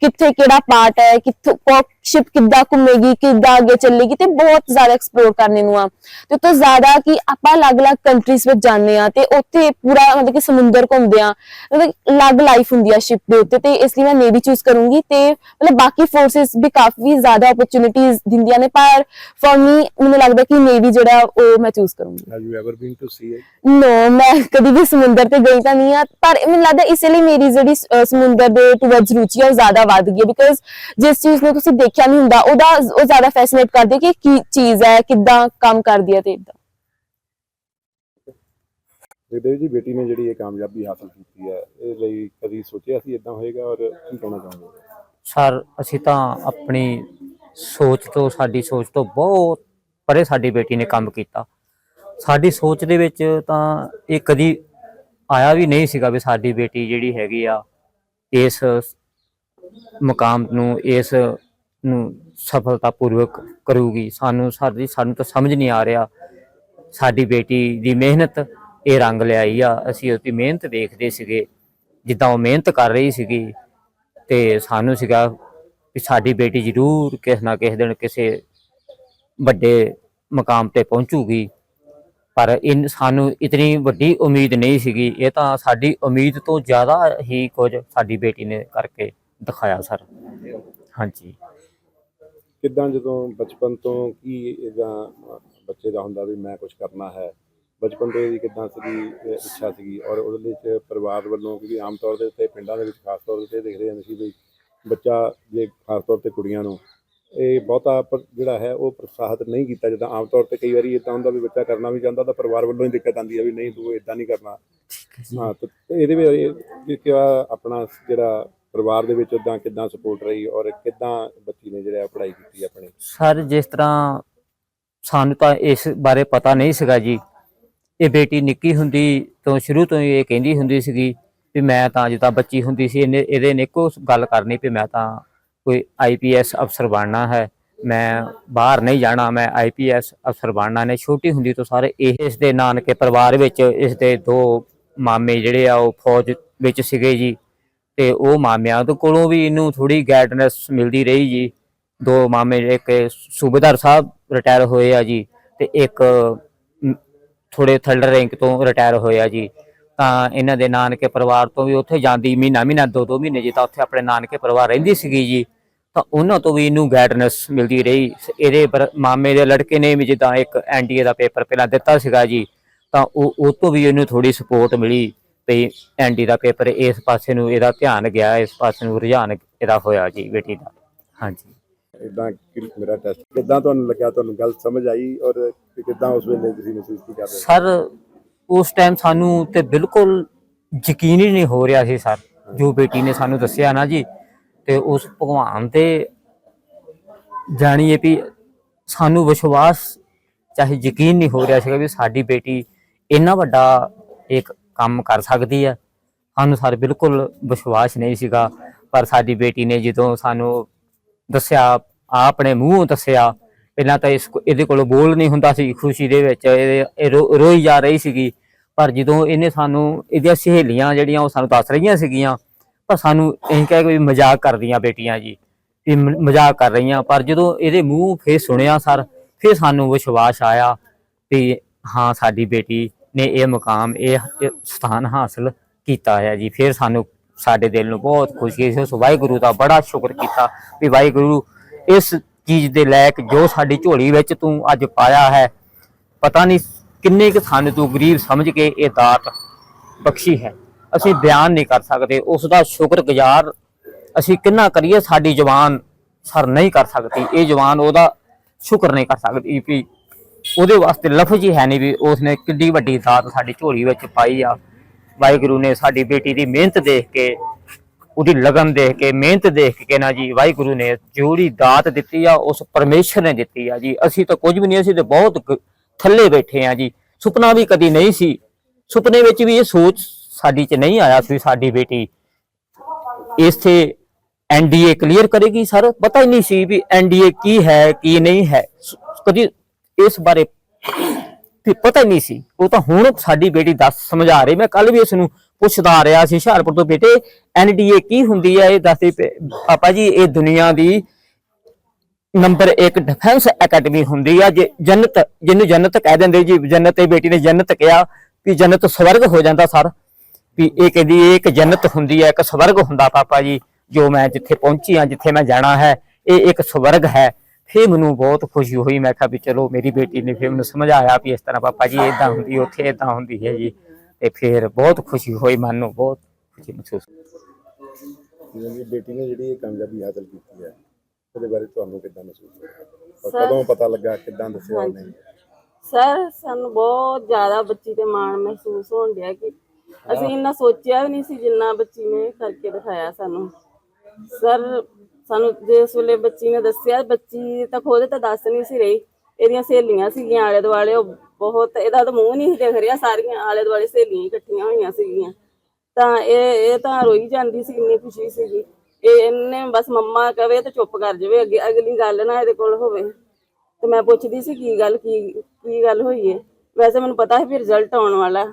ਕਿੱਥੇ ਕਿਹੜਾ ਪਾਰਟ ਹੈ ਕਿੱਥੋਂ ਸ਼ਿਪ ਕਿੱਦਾਂ ਘੁੰਮੇਗੀ ਕਿੱਦਾਂ ਅੱਗੇ ਚੱਲੇਗੀ ਤੇ ਬਹੁਤ ਜ਼ਿਆਦਾ ਐਕਸਪਲੋਰ ਕਰਨੇ ਨੂੰ ਆ। ਤੇ ਤੋਂ ਜ਼ਿਆਦਾ ਕਿ ਆਪਾਂ ਅਲੱਗ-ਅਲੱਗ ਕੰਟਰੀਜ਼ ਵਿੱਚ ਜਾਂਦੇ ਆ ਤੇ ਉੱਥੇ ਪੂਰਾ ਮਤਲਬ ਕਿ ਸਮੁੰਦਰ ਘੁੰਮਦੇ ਆ ਮਤਲਬ ਅਲੱਗ ਲਾਈਫ ਹੁੰਦੀ ਆ ਸ਼ਿਪ ਦੇ ਉੱਤੇ ਤੇ ਇਸ ਲਈ ਮੈਂ ਨੇਵੀ ਚੂਜ਼ ਕਰੂੰਗੀ ਤੇ ਮਤਲਬ ਬਾਕੀ ਫੋਰਸਸ ਵੀ ਕਾਫੀ ਜ਼ਿਆਦਾ ਓਪਰਚ्युनिटीज ਦਿੰਦੀਆਂ ਨੇ ਪਰ ਫॉर ਮੀ ਮੈਨੂੰ ਲੱਗਦਾ ਕਿ ਨੇਵੀ ਜਿਹੜਾ ਉਹ ਮੈਂ ਚੂਜ਼ ਕਰੂੰਗੀ। Have you ever been to sea no ਮੈਂ ਕਦੀ ਵੀ ਸਮੁੰਦਰ ਤੇ ਗਈ ਤਾਂ ਨਹੀਂ ਆ ਪਰ ਮੈਨੂੰ ਲੱਗਦਾ ਇਸੇ ਲਈ ਮੇਰੀ ਜਿਹੜੀ ਸਮੁੰਦਰ ਦੇ ਟੁਵਰਡਸ ਰੁਚੀ ਆ ਉਹ ਜ਼ਿਆਦਾ ਵੱਧ ਗਈ ਬਿਕਾਜ਼ ਜਿਸ ਚੀਜ਼ ਨੂੰ ਤੁਸੀਂ ਦੇਖਿਆ ਨਹੀਂ ਹੁੰਦਾ ਉਹਦਾ ਉਹ ਜ਼ਿਆਦਾ ਫੈਸੀਨੇਟ ਕਰਦੀ ਹੈ ਕਿ ਕੀ ਚੀਜ਼ ਹੈ ਕਿੱਦਾਂ ਕੰਮ ਕਰਦੀ ਹੈ ਤੇ ਇਦਾਂ ਜਗਦੇਵ ਜੀ ਬੇਟੀ ਨੇ ਜਿਹੜੀ ਇਹ ਕਾਮਯਾਬੀ ਹਾਸਲ ਕੀਤੀ ਹੈ ਇਹ ਲਈ ਕਦੀ ਸੋਚਿਆ ਸੀ ਇਦਾਂ ਹੋਏਗਾ ਔਰ ਕੀ ਕਹਿਣਾ ਚਾਹੋਗੇ? ਸਰ ਅਸੀਂ ਤਾਂ ਆਪਣੀ ਸੋਚ ਤੋਂ ਸਾਡੀ ਸੋਚ ਤੋਂ ਬਹੁਤ ਪਰੇ ਸਾਡੀ ਬੇਟੀ ਨੇ ਕੰਮ ਕੀਤਾ। ਸਾਡੀ ਸੋਚ ਦੇ ਵਿੱਚ ਤਾਂ ਇਹ ਕਦੀ ਆਇਆ ਵੀ ਨਹੀਂ ਸੀਗਾ ਵੀ ਸਾਡੀ ਬੇਟੀ ਜਿਹੜੀ ਹੈਗੀ ਆ ਇਸ ਮੁਕਾਮ ਨੂੰ, ਇਸ ਨੂੰ ਸਫਲਤਾਪੂਰਵਕ ਕਰੂਗੀ। ਸਾਨੂੰ ਸਾਡੀ, ਸਾਨੂੰ ਤਾਂ ਸਮਝ ਨਹੀਂ ਆ ਰਿਹਾ। ਸਾਡੀ ਬੇਟੀ ਦੀ ਮਿਹਨਤ, ਇਹ ਰੰਗ ਲਿਆਈ ਆ। ਅਸੀਂ ਉਹਦੀ ਮਿਹਨਤ ਦੇਖਦੇ ਸੀਗੇ। ਜਿੱਦਾਂ ਉਹ ਮਿਹਨਤ ਕਰ ਰਹੀ ਸੀਗੀ ਤੇ ਸਾਨੂੰ ਸੀਗਾ ਕਿ ਸਾਡੀ ਬੇਟੀ ਜ਼ਰੂਰ ਕਿਸੇ ਨਾ ਕਿਸੇ ਦਿਨ ਕਿਸੇ ਵੱਡੇ ਮਕਾਮ ਤੇ ਪਹੁੰਚੂਗੀ। ਪਰ ਇਨ ਸਾਨੂੰ ਇਤਨੀ ਵੱਡੀ ਉਮੀਦ ਨਹੀਂ ਸੀਗੀ। ਇਹ ਤਾਂ ਸਾਡੀ ਉਮੀਦ ਤੋਂ ਜ਼ਿਆਦਾ ਹੀ ਕੁਝ ਸਾਡੀ ਬੇਟੀ ਨੇ ਕਰਕੇ ਦਿਖਾਇਆ, ਸਰ। ਹਾਂਜੀ। ਕਿੱਦਾਂ ਜਦੋਂ ਬਚਪਨ ਤੋਂ ਕੀ ਇਹਦਾ ਬੱਚੇ ਦਾ ਹੁੰਦਾ ਵੀ ਮੈਂ ਕੁਝ ਕਰਨਾ ਹੈ, ਬਚਪਨ ਤੋਂ ਇਹਦੀ ਕਿੱਦਾਂ ਸੀਗੀ ਇੱਛਾ ਸੀਗੀ ਔਰ ਉਹਦੇ ਵਿੱਚ ਪਰਿਵਾਰ ਵੱਲੋਂ ਕਿਉਂਕਿ ਆਮ ਤੌਰ ਦੇ ਉੱਤੇ ਪਿੰਡਾਂ ਦੇ ਵਿੱਚ ਖਾਸ ਤੌਰ ਤੇ ਦੇਖਦੇ ਜਾਂਦੇ ਸੀ ਵੀ ਬੱਚਾ ਜੇ ਖਾਸ ਤੌਰ ਤੇ ਕੁੜੀਆਂ ਨੂੰ ਇਹ ਬਹੁਤਾ ਜਿਹੜਾ ਹੈ ਉਹ ਪ੍ਰੋਤਸਾਹਿਤ ਨਹੀਂ ਕੀਤਾ ਜਿੱਦਾਂ। ਆਮ ਤੌਰ ਤੇ ਕਈ ਵਾਰੀ ਇਦਾਂ ਹੁੰਦਾ ਵੀ ਬੱਚਾ ਕਰਨਾ ਵੀ ਚਾਹੁੰਦਾ ਤਾਂ ਪਰਿਵਾਰ ਵੱਲੋਂ ਹੀ ਦਿੱਕਤ ਆਉਂਦੀ ਹੈ ਵੀ ਨਹੀਂ ਤੂੰ ਇਦਾਂ ਨਹੀਂ ਕਰਨਾ। ਹਾਂ ਤੇ ਇਹਦੇ ਵਿੱਚ ਇਹ ਕਿ ਕਿਆ ਆਪਣਾ ਜਿਹੜਾ ਪਰਿਵਾਰ ਦੇ ਵਿੱਚ ਉਦਾਂ ਕਿੱਦਾਂ ਸਪੋਰਟ ਰਹੀ ਔਰ ਕਿੱਦਾਂ ਬੱਚੀ ਨੇ ਜਿਹੜਾ ਪੜ੍ਹਾਈ ਕੀਤੀ ਆਪਣੀ? ਸਰ ਜਿਸ ਤਰ੍ਹਾਂ ਸਾਨੂੰ ਤਾਂ ਇਸ ਬਾਰੇ ਪਤਾ ਨਹੀਂ ਸੀਗਾ ਜੀ। ਇਹ ਬੇਟੀ ਨਿੱਕੀ ਹੁੰਦੀ ਤੋਂ ਸ਼ੁਰੂ ਤੋਂ ਹੀ ਇਹ ਕਹਿੰਦੀ ਹੁੰਦੀ ਸੀਗੀ ਵੀ ਮੈਂ ਤਾਂ ਜਿੱਦਾਂ ਬੱਚੀ ਹੁੰਦੀ ਸੀ। ਇਹਨੇ ਇਹਦੇ ਨੇ ਇੱਕੋ ਗੱਲ ਕਰਨੀ ਵੀ ਮੈਂ ਤਾਂ ਕੋਈ ਆਈਪੀਐਸ ਅਫਸਰ ਬਣਨਾ ਹੈ, ਮੈਂ ਬਾਹਰ ਨਹੀਂ ਜਾਣਾ, ਮੈਂ ਆਈਪੀਐਸ ਅਫਸਰ ਬਣਨਾ ਨੇ। ਛੋਟੀ ਹੁੰਦੀ ਤੋਂ ਸਾਰੇ ਇਹ ਇਸ ਦੇ ਨਾਨਕੇ ਪਰਿਵਾਰ ਵਿੱਚ ਇਸ ਦੇ ਦੋ ਮਾਮੇ ਜਿਹੜੇ ਆ, ਉਹ ਫੌਜ ਵਿੱਚ ਸੀਗੇ ਜੀ। ਤੇ ਉਹ ਮਾਮਿਆਂ ਤੋਂ ਕੋਲੋਂ ਵੀ ਇਹਨੂੰ ਥੋੜੀ ਗਾਈਡਨੈਸ ਮਿਲਦੀ ਰਹੀ ਜੀ। ਦੋ ਮਾਮੇ ਇੱਕ ਸੂਬੇਦਾਰ ਸਾਹਿਬ ਰਿਟਾਇਰ ਹੋਏ ਆ ਜੀ ਤੇ ਇੱਕ ਥੋੜੇ ਥਰਡ ਰੈਂਕ ਤੋਂ ਰਿਟਾਇਰ ਹੋਏ ਆ ਜੀ। ਤਾਂ ਇਹਨਾਂ ਦੇ ਨਾਨਕੇ ਪਰਿਵਾਰ ਤੋਂ ਵੀ ਉੱਥੇ ਜਾਂਦੀ ਮਹੀਨਾ ਮਹੀਨਾ ਦੋ ਦੋ ਮਹੀਨੇ ਜੀ ਤਾਂ ਉੱਥੇ ਆਪਣੇ ਨਾਨਕੇ ਪਰਿਵਾਰ ਰਹਿੰਦੀ ਸੀਗੀ ਜੀ। ਤਾਂ ਉਹਨਾਂ ਤੋਂ ਵੀ ਇਹਨੂੰ ਗਾਈਡਨੈਸ ਮਿਲਦੀ ਰਹੀ। ਇਹਦੇ ਬਰ- ਮਾਮੇ ਦੇ ਲੜਕੇ ਨੇ ਵੀ ਜਿੱਦਾਂ ਇੱਕ ਐਨਡੀਏ ਦਾ ਪੇਪਰ ਪਹਿਲਾਂ ਦਿੱਤਾ ਸੀਗਾ ਜੀ ਤਾਂ ਉਹ ਉਹ ਤੋਂ ਵੀ ਇਹਨੂੰ ਥੋੜੀ ਸਪੋਰਟ ਮਿਲੀ ਤੇ ਐਨਡੀ ਦਾ ਪੇਪਰ ਇਸ ਪਾਸੇ ਨੂੰ ਇਹਦਾ ਧਿਆਨ ਗਿਆ ਇਸ ਪਾਸੇ ਨੂੰ ਰੁਝਾਨ ਇਹਦਾ ਹੋਇਆ ਜੀ ਬੇਟੀ ਦਾ। ਹਾਂਜੀ। ਇਦਾਂ ਮੇਰਾ ਟੈਸਟ ਕਿੱਦਾਂ ਤੁਹਾਨੂੰ ਲੱਗਿਆ? ਤੁਹਾਨੂੰ ਗੱਲ ਸਮਝ ਆਈ ਔਰ ਕਿੱਦਾਂ ਉਸ ਵੇਲੇ ਤੁਸੀਂ ਮਹਿਸੂਸ ਕੀ ਕਰਦੇ? ਸਰ ਉਸ ਟਾਈਮ ਸਾਨੂੰ ਤੇ ਬਿਲਕੁਲ ਯਕੀਨ ਹੀ ਨਹੀਂ ਹੋ ਰਿਹਾ ਸੀ ਸਰ ਜੋ ਬੇਟੀ ਨੇ ਸਾਨੂੰ ਦੱਸਿਆ ਨਾ ਜੀ। ਤੇ ਉਸ ਭਗਵਾਨ ਤੇ ਜਾਣੀਏ ਵੀ ਸਾਨੂੰ ਵਿਸ਼ਵਾਸ ਚਾਹੇ ਯਕੀਨ ਨਹੀਂ ਹੋ ਰਿਹਾ ਸੀਗਾ ਵੀ ਸਾਡੀ ਬੇਟੀ ਇੰਨਾ ਵੱਡਾ ਇੱਕ ਕੰਮ ਕਰ ਸਕਦੀ ਹੈ ਸਾਨੂੰ ਸਰ ਬਿਲਕੁਲ ਵਿਸ਼ਵਾਸ ਨਹੀਂ ਸੀਗਾ, ਪਰ ਸਾਡੀ ਬੇਟੀ ਨੇ ਜਦੋਂ ਸਾਨੂੰ ਦੱਸਿਆ, ਆਪਣੇ ਮੂੰਹੋਂ ਦੱਸਿਆ, ਪਹਿਲਾਂ ਤਾਂ ਇਸ ਇਹਦੇ ਕੋਲ ਬੋਲ ਨਹੀਂ ਹੁੰਦਾ ਸੀ, ਖੁਸ਼ੀ ਦੇ ਵਿੱਚ ਇਹ ਇਹ ਰੋ- ਰੋਈ ਜਾ ਰਹੀ ਸੀਗੀ, ਪਰ ਜਦੋਂ ਇਹਨੇ ਸਾਨੂੰ ਇਹਦੀਆਂ ਸਹੇਲੀਆਂ ਜਿਹੜੀਆਂ ਉਹ ਸਾਨੂੰ ਦੱਸ ਰਹੀਆਂ ਸੀਗੀਆਂ ਪਰ ਸਾਨੂੰ ਇਹ ਕਹਿ ਕੇ ਵੀ ਮਜ਼ਾਕ ਕਰਦੀਆਂ ਬੇਟੀਆਂ ਜੀ, ਵੀ ਮ- ਮਜ਼ਾਕ ਕਰ ਰਹੀਆਂ। ਪਰ ਜਦੋਂ ਇਹਦੇ ਮੂੰਹ ਫੇਰ ਸੁਣਿਆ ਸਰ, ਫਿਰ ਸਾਨੂੰ ਵਿਸ਼ਵਾਸ ਆਇਆ ਵੀ ਹਾਂ, ਸਾਡੀ ਬੇਟੀ ਨੇ ਇਹ ਮੁਕਾਮ, ਇਹ ਸਥਾਨ ਹਾਸਲ ਕੀਤਾ ਹੈ ਜੀ। ਫਿਰ ਸਾਨੂੰ ਸਾਡੇ ਦਿਲ ਨੂੰ ਬਹੁਤ ਖੁਸ਼ੀ ਸੀ ਉਸ ਵਾਹਿਗੁਰੂ ਦਾ ਬੜਾ ਸ਼ੁਕਰ ਕੀਤਾ ਵੀ ਵਾਹਿਗੁਰੂ ਇਸ ਚੀਜ਼ ਦੇ ਲਾਇਕ ਜੋ ਸਾਡੀ ਝੋਲੀ ਵਿੱਚ ਤੂੰ ਅੱਜ ਪਾਇਆ ਹੈ, ਪਤਾ ਨਹੀਂ ਕਿੰਨੇ ਕੁ ਸਾਨੂੰ ਤੂੰ ਗਰੀਬ ਸਮਝ ਕੇ ਇਹ ਦਾਤ ਬਖਸ਼ੀ ਹੈ। ਅਸੀਂ ਬਿਆਨ ਨਹੀਂ ਕਰ ਸਕਦੇ ਉਸ ਦਾ ਸ਼ੁਕਰਗੁਜ਼ਾਰ ਅਸੀਂ ਕਿੰਨਾ ਕਰੀਏ, ਸਾਡੀ ਜ਼ੁਬਾਨ ਸਰ ਨਹੀਂ ਕਰ ਸਕਦੀ। ਇਹ ਜ਼ੁਬਾਨ ਉਹਦਾ ਸ਼ੁਕਰ ਨਹੀਂ ਕਰ ਸਕਦੀ ਵੀ ਉਹਦੇ ਵਾਸਤੇ ਲਫ਼ਜ਼ ਹੀ ਹੈ ਨਹੀਂ ਵੀ ਉਸਨੇ ਕਿੰਨੀ ਵੱਡੀ ਦਾਤ ਸਾਡੀ ਝੋਲੀ ਵਿੱਚ ਪਾਈ ਆ। ਵਾਹਿਗੁਰੂ ਨੇ ਸਾਡੀ ਬੇਟੀ ਦੀ ਮਿਹਨਤ ਦੇਖ ਕੇ, ਉਹਦੀ ਲਗਨ ਦੇਖ ਕੇ, ਮਿਹਨਤ ਦੇਖ ਕੇ ਨਾ ਜੀ, ਵਾਹਿਗੁਰੂ ਨੇ ਜਿਹੜੀ ਦਾਤ ਦਿੱਤੀ ਆ, ਉਸ ਪਰਮੇਸ਼ਰ ਨੇ ਦਿੱਤੀ ਆ ਜੀ। ਅਸੀਂ ਤਾਂ ਕੁਝ ਵੀ ਨਹੀਂ, ਅਸੀਂ ਤਾਂ ਬਹੁਤ ਥੱਲੇ ਬੈਠੇ ਆ ਜੀ। ਸੁਪਨਾ ਵੀ ਕਦੀ ਨਹੀਂ ਸੀ। ਸੁਪਨੇ ਵਿੱਚ ਵੀ ਇਹ ਸੋਚ ਸਾਡੀ 'ਚ ਨਹੀਂ ਆਇਆ ਸੀ, ਸਾਡੀ ਬੇਟੀ। ਇਸੇ ਐਨਡੀਏ ਕਲੀਅਰ ਕਰੇਗੀ ਸਰ? ਪਤਾ ਹੀ ਨਹੀਂ ਸੀ ਵੀ ਐਨਡੀਏ ਕੀ ਹੈ, ਕੀ ਨਹੀਂ ਹੈ। ਕਦੀ ਇਸ ਬਾਰੇ ਤੇ ਪਤਾ ਹੀ ਨਹੀਂ ਸੀ। ਉਹ ਤਾਂ ਹੁਣ ਸਾਡੀ ਬੇਟੀ ਦੱਸ ਸਮਝਾ ਰਹੀ। ਮੈਂ ਕੱਲ ਵੀ ਉਸ ਨੂੰ ਪੁੱਛਦਾ ਰਿਹਾ ਸੀ ਹੁਸ਼ਿਆਰਪੁਰ ਤੋਂ ਬੇਟੇ ਐਨਡੀਏ ਕੀ ਹੁੰਦੀ ਹੈ? ਇਹ ਦੱਸਦੇ ਪਾਪਾ ਜੀ, ਇਹ ਦੁਨੀਆ ਦੀ ਨੰਬਰ 1 ਡਿਫੈਂਸ ਅਕੈਡਮੀ ਹੁੰਦੀ ਆ। ਜੇ ਜੰਨਤ ਜਿਹਨੂੰ ਜੰਨਤ ਕਹਿ ਦਿੰਦੇ ਜੀ, ਜੰਨਤ ਤੇ ਬੇਟੀ ਨੇ ਜੰਨਤ ਕਿਹਾ ਵੀ ਜੰਨਤ ਸਵਰਗ ਹੋ ਜਾਂਦਾ ਸਰ। ਵੀ ਇਹ ਕਹਿੰਦੀ ਇਹ ਇੱਕ ਜੰਨਤ ਹੁੰਦੀ ਹੈ ਇੱਕ ਸਵਰਗ ਹੁੰਦਾ ਪਾਪਾ ਜੀ ਜੋ ਮੈਂ ਜਿੱਥੇ ਪਹੁੰਚੀ ਆ ਜਿੱਥੇ ਮੈਂ ਜਾਣਾ ਹੈ ਇਹ ਇੱਕ ਸਵਰਗ ਹੈ। ਫਿਰ ਮੈਨੂੰ ਬਹੁਤ ਖੁਸ਼ੀ ਹੋਈ ਮੈਂ ਕਿਹਾ ਵੀ ਚਲੋ ਮੇਰੀ ਬੇਟੀ ਨੇ ਫਿਰ ਮੈਨੂੰ ਸਮਝਾਇਆ ਵੀ ਇਸ ਤਰ੍ਹਾਂ ਪਾਪਾ ਜੀ ਇਦਾਂ ਹੁੰਦੀ ਉੱਥੇ ਇਦਾਂ ਹੁੰਦੀ ਹੈ ਜੀ। ਤੇ ਫਿਰ ਬਹੁਤ ਖੁਸ਼ੀ ਹੋਈ ਮਨ ਨੂੰ ਬਹੁਤ ਖੁਸ਼ੀ ਮਹਿਸੂਸ ਜਿਵੇਂ ਕਿ ਬੇਟੀ ਨੇ ਜਿਹੜੀ ਇਹ ਕਾਮਯਾਬੀ ਹਾਸਲ ਕੀਤੀ ਹੈ ਉਹਦੇ ਬਾਰੇ ਤੁਹਾਨੂੰ ਕਿੱਦਾਂ ਮਹਿਸੂਸ ਹੋਇਆ? ਔਰ ਕਦੋਂ ਪਤਾ ਲੱਗਾ ਕਿੱਦਾਂ ਦੱਸਿਆ ਉਹਨੇ? ਸਰ ਸਾਨੂੰ ਬਹੁਤ ਜ਼ਿਆਦਾ ਬੱਚੀ ਤੇ ਮਾਣ ਮਹਿਸੂਸ ਹੋਣ ਡਿਆ ਕਿ ਅਸੀਂ ਇੰਨਾ ਸੋਚਿਆ ਵੀ ਨਹੀਂ ਸੀ ਜਿੰਨਾ ਬੱਚੀ ਨੇ ਕਰਕੇ ਦਿਖਾਇਆ ਸਾਨੂੰ। ਸਰ, ਸਾਨੂੰ ਜਿਸ ਵੇਲੇ ਬੱਚੀ ਨੇ ਦੱਸਿਆ, ਬੱਚੀ ਤਾਂ ਖੁਦ ਤਾਂ ਦੱਸ ਨਹੀਂ ਸੀ ਰਹੀ। ਇਹਦੀਆਂ ਸਹੇਲੀਆਂ ਸੀਗੀਆਂ ਆਲੇ ਦੁਆਲੇ ਉਹ ਬਹੁਤ ਇਹਦਾ ਤਾਂ ਮੂੰਹ ਨਹੀਂ ਸੀ ਦਿਖ ਰਿਹਾ, ਸਾਰੀਆਂ ਆਲੇ ਦੁਆਲੇ ਸਹੇਲੀਆਂ ਹੀ ਇਕੱਠੀਆਂ ਹੋਈਆਂ ਸੀਗੀਆਂ। ਤਾਂ ਇਹ ਇਹ ਤਾਂ ਰੋਈ ਜਾਂਦੀ ਸੀ, ਇੰਨੀ ਖੁਸ਼ੀ ਸੀਗੀ। ਇਹ ਇਹਨੇ ਬਸ ਮੰਮਾ ਕਵੇ ਤਾਂ ਚੁੱਪ ਕਰ ਜਾਵੇ, ਅੱਗੇ, ਅਗਲੀ ਗੱਲ ਨਾ ਇਹਦੇ ਕੋਲ ਹੋਵੇ। ਤੇ ਮੈਂ ਪੁੱਛਦੀ ਸੀ, ਕੀ ਗੱਲ, ਕੀ ਕੀ ਗੱਲ ਹੋਈ ਏ? ਵੈਸੇ ਮੈਨੂੰ ਪਤਾ ਸੀ ਵੀ ਰਿਜ਼ਲਟ ਆਉਣ ਵਾਲਾ।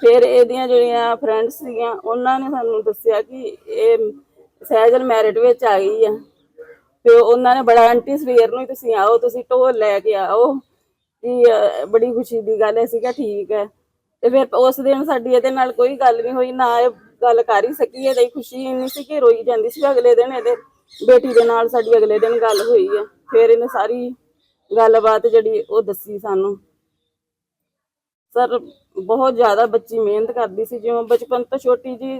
ਫਿਰ ਇਹਦੀਆਂ ਜਿਹੜੀਆਂ ਫਰੈਂਡਸ ਸੀਗੀਆਂ, ਉਹਨਾਂ ਨੇ ਸਾਨੂੰ ਦੱਸਿਆ ਕਿ ਇਹ ਸਹਿਜਲ ਮੈਰਿਟ ਵਿੱਚ ਆ ਗਈ ਆ। ਤੇ ਉਹਨਾਂ ਨੇ ਬੜਾ ਆਂਟੀ ਸਵੇਰ ਨੂੰ ਤੁਸੀਂ ਆਓ, ਤੁਸੀਂ ਢੋਲ ਲੈ ਕੇ ਆਓ। ਕਿ ਬੜੀ ਖੁਸ਼ੀ ਦੀ ਗੱਲ ਹੈ ਸੀਗਾ ਠੀਕ ਹੈ। ਤੇ ਫਿਰ ਉਸ ਦਿਨ ਸਾਡੀ ਇਹਦੇ ਨਾਲ ਕੋਈ ਗੱਲ ਨਹੀਂ ਹੋਈ, ਨਾ ਇਹ ਗੱਲ ਕਰ ਹੀ ਸਕੀ, ਇਹਦੀ ਖੁਸ਼ੀ ਇੰਨੀ ਸੀ ਕਿ ਰੋਈ ਜਾਂਦੀ ਸੀ ਅਗਲੇ ਦਿਨ ਇਹਦੇ। ਬੇਟੀ ਦੇ ਨਾਲ ਸਾਡੀ ਅਗਲੇ ਦਿਨ ਗੱਲ ਹੋਈ ਹੈ ਫਿਰ ਇਹਨੇ ਸਾਰੀ ਗੱਲਬਾਤ ਜਿਹੜੀ ਉਹ ਦੱਸੀ ਸਾਨੂੰ। ਸਰ, ਬਹੁਤ ਜ਼ਿਆਦਾ ਬੱਚੀ ਮਿਹਨਤ ਕਰਦੀ ਸੀ। ਜਿਵੇਂ ਬਚਪਨ ਤੋਂ ਛੋਟੀ ਜੀ,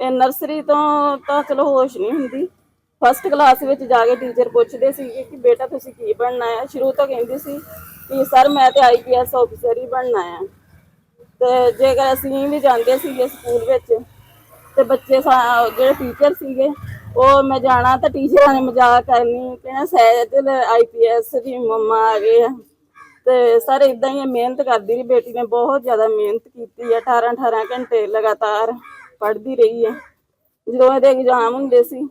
ਇਹ ਨਰਸਰੀ ਤੋਂ ਤਾਂ ਚਲੋ ਹੋਸ਼ ਨਹੀਂ ਹੁੰਦੀ। ਫਸਟ ਕਲਾਸ ਵਿੱਚ ਜਾ ਕੇ ਟੀਚਰ ਪੁੱਛਦੇ ਸੀ ਕਿ ਬੇਟਾ ਤੁਸੀਂ ਕੀ ਬਣਨਾ ਹੈ ਸ਼ੁਰੂ ਤੋਂ ਕਹਿੰਦੀ ਸੀ ਕਿ ਸਰ, ਮੈਂ ਤੇ ਆਈਪੀਐਸ ਆਫੀਸਰ ਹੀ ਬਣਨਾ ਹੈ ਤੇ ਜੇਕਰ ਅਸੀਂ ਵੀ ਜਾਂਦੇ ਸੀਗੇ ਸਕੂਲ ਵਿੱਚ, ਤੇ ਬੱਚੇ ਜਿਹੜੇ ਟੀਚਰ ਸੀਗੇ, ਉਹ ਮੈਂ ਜਾਣਾ ਤਾਂ ਟੀਚਰਾਂ ਨੇ ਮਜ਼ਾਕ ਕਰਨੀ ਕਹਿਣਾ ਸਹਿਜਲ ਆਈਪੀਐਸ ਦੀ ਮੰਮਾ ਆ ਗਏ ਆ। ਤੇ ਸਰ ਇਦਾਂ ਹੀ ਇਹ ਮਿਹਨਤ ਕਰਦੀ ਰਹੀ, ਬੇਟੀ ਨੇ ਬਹੁਤ ਜ਼ਿਆਦਾ ਮਿਹਨਤ ਕੀਤੀ ਹੈ 18 18 ਘੰਟੇ ਲਗਾਤਾਰ ਪੜ੍ਹਦੀ ਰਹੀ ਹੈ। ਜਦੋਂ ਇਹਦੇ ਐਗਜ਼ਾਮ ਹੁੰਦੇ ਸੀ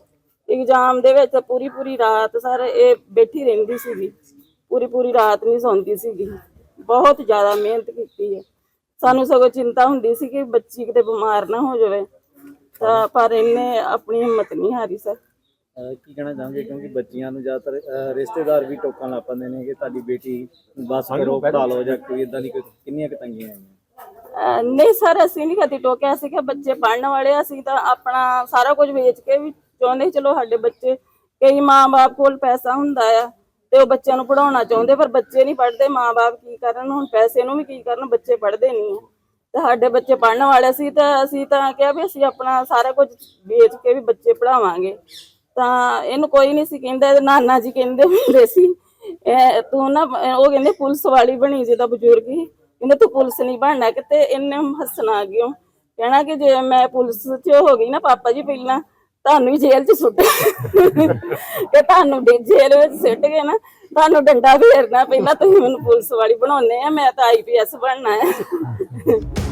ਐਗਜ਼ਾਮ ਦੇ ਵਿੱਚ ਪੂਰੀ ਪੂਰੀ ਰਾਤ ਸਰ ਇਹ ਬੈਠੀ ਰਹਿੰਦੀ ਸੀਗੀ। ਪੂਰੀ ਪੂਰੀ ਰਾਤ ਨਹੀਂ ਸੌਂਦੀ ਸੀਗੀ। ਬਹੁਤ ਜ਼ਿਆਦਾ ਮਿਹਨਤ ਕੀਤੀ ਹੈ। ਸਾਨੂੰ ਸਗੋਂ ਚਿੰਤਾ ਹੁੰਦੀ ਸੀ ਕਿ ਬੱਚੀ ਕਿਤੇ ਬਿਮਾਰ ਨਾ ਹੋ ਜਾਵੇ। ਤਾਂ ਪਰ ਇਹਨੇ ਆਪਣੀ ਹਿੰਮਤ ਨਹੀਂ ਹਾਰੀ ਸਰ। ਕੀ ਕਹਿਣਾ ਚਾਹੁੰਗੇ? ਕਿਉਂਕਿ ਬੱਚੀਆਂ ਨੂੰ ਜ਼ਿਆਦਾਤਰ ਅਹ ਰਿਸ਼ਤੇਦਾਰ ਵੀ ਟੋਕਣ ਲੱਗ ਪੈਂਦੇ ਨੇ ਕਿ ਤੁਹਾਡੀ ਬੇਟੀ ਬਸ ਕਰੋ ਪੜਾ ਲਓ ਜਾਂ ਕੋਈ ਇਦਾਂ ਦੀ ਕੋਈ ਕਿੰਨੀਆਂ ਕੁ ਤੰਗੀਆਂ ਆਈਆਂ? ਅਹ ਨਹੀਂ ਸਰ ਅਸੀਂ ਨਹੀਂ ਕਦੀ ਟੋਕਿਆ। ਸੀ ਕਿ ਬੱਚੇ ਪੜਨ ਵਾਲੇ ਆ, ਅਸੀਂ ਤਾਂ ਆਪਣਾ ਸਾਰਾ ਕੁਝ ਵੇਚ ਕੇ ਵੀ ਚਾਹੁੰਦੇ ਸੀ ਚਲੋ ਸਾਡੇ ਬੱਚੇ ਕਈ ਮਾਂ-ਬਾਪ ਕੋਲ ਪੈਸਾ ਹੁੰਦਾ ਆ ਤੇ ਉਹ ਬੱਚਿਆਂ ਨੂੰ ਪੜਾਉਣਾ ਚਾਹੁੰਦੇ ਪਰ ਬੱਚੇ ਨਹੀਂ ਪੜ੍ਹਦੇ। ਮਾਂ-ਬਾਪ ਕੀ ਕਰਨ? ਹੁਣ ਪੈਸੇ ਨੂੰ ਵੀ ਕੀ ਕਰਨ? ਬੱਚੇ ਪੜ੍ਹਦੇ ਨਹੀਂ ਆ। ਤੇ ਸਾਡੇ ਬੱਚੇ ਪੜ੍ਹਨ ਵਾਲੇ ਸੀ ਤਾਂ ਅਸੀਂ ਤਾਂ ਕਿਹਾ ਵੀ ਅਸੀਂ ਆਪਣਾ ਸਾਰਾ ਕੁਝ ਵੇਚ ਕੇ ਵੀ ਬੱਚੇ ਪੜਾਵਾਂਗੇ ਤਾਂ ਇਹਨੂੰ ਕੋਈ ਨਹੀਂ ਸੀ ਕਹਿੰਦਾ, ਇਹਦੇ ਨਾਨਾ ਜੀ ਕਹਿੰਦੇ ਹੁੰਦੇ ਸੀ। ਇਹ ਤੂੰ ਨਾ, ਉਹ ਕਹਿੰਦੇ ਪੁਲਿਸ ਵਾਲੀ ਬਣੀ ਜਿਹਦਾ ਬਜ਼ੁਰਗ ਹੀ ਕਹਿੰਦੇ ਤੂੰ ਪੁਲਿਸ ਨਹੀਂ ਬਣਨਾ, ਕਿਤੇ ਇਹਨੇ ਹੱਸਣਾ ਕਿਉਂ? ਕਹਿਣਾ ਕਿ ਜੇ ਮੈਂ ਪੁਲਿਸ 'ਚ ਹੋ ਗਈ ਨਾ ਪਾਪਾ ਜੀ ਪਹਿਲਾਂ, ਤੁਹਾਨੂੰ ਹੀ ਜੇਲ੍ਹ 'ਚ ਸੁੱਟ ਤੇ ਤੁਹਾਨੂੰ ਡੇ- ਜੇਲ੍ਹ ਵਿੱਚ ਸੁੱਟ ਗਏ ਨਾ, ਤੁਹਾਨੂੰ ਡੰਡਾ ਫੇਰਨਾ, ਪਹਿਲਾਂ ਤੁਸੀਂ ਮੈਨੂੰ ਪੁਲਿਸ ਵਾਲੀ ਬਣਾਉਨੇ ਆ, ਮੈਂ ਤਾਂ ਆਈਪੀਐਸ ਬਣਨਾ ਹੈ